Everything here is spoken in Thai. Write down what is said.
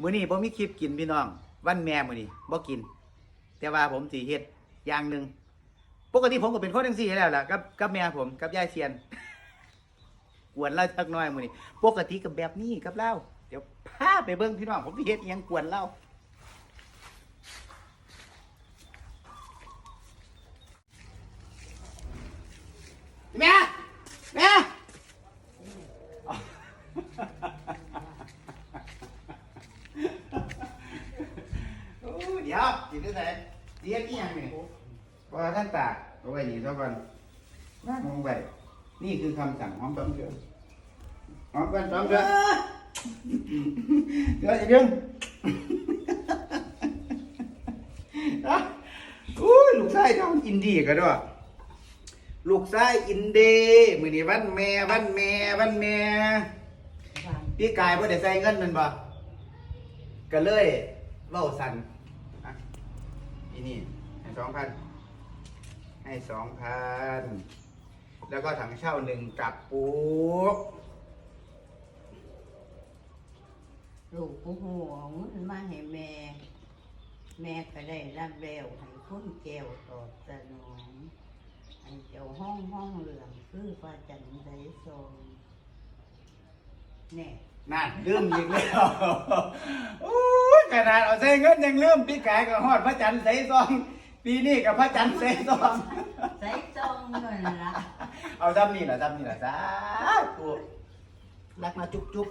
มื้อนี้บ่มีคลิปกินพี่น้อง วันแม่มื้อนี้บ่กิน แต่ว่าผมสีเฮ็ดอย่างหนึ่งปกติผมก็เป็นคนจังซี่แล้วล่ะกับกับแม่ผมกับยายเซียนกวนเล่าจักหน้อยมื้อนี้ปกติกับแบบนี้กับเล่าเดี๋ยวพาไปเบิ่งพี่น้องผมสิเฮ็ดอิหยังกวนเล่าแม่แม่ โอ้เดี๋ยวกินได้ไหนเรียกอีหยังนี่ว่าท่านตากเอาไว้นี่เท่ากันนั่งลงไปนี่คือคำสั่งหอมสองเดือนหอมกันสองเดือนเดี๋ยวจะดึงอะอุ้ยลูกชายทำอินดีกันด้วยลูกชายอินเดียมือนี้วันแม่วันแม่วันแม่พี่กายพ่ได้ใส่เงินแมันบ่ก็เลยเว้าสัน อะอีนี่ให้สองพันให้สองพันแล้วก็ถังเช่าหนึ่งกับปุ๊กลูกผู้หัวเงินมาให้แม่ แม่ก็ได้รับแล้วให้คุณแก้วตอบสนองให้เจ้าห้องห้องเหลืองคือพระจันทร์ไดทรงแน่นั่นลืมอีกแล้วโอ้ย ขนาดเอาใส่เงินยังลืมพี่กายก็ฮอดพระจันทร์ใส่ซอง ปีนี้กับพระจันทร์ใส่ซอง ใส่ซองเงินละเอาซ้ำนี่แหละซ้ำนี่แหละจ้าตัวรักมาจุ๊บจุ๊บ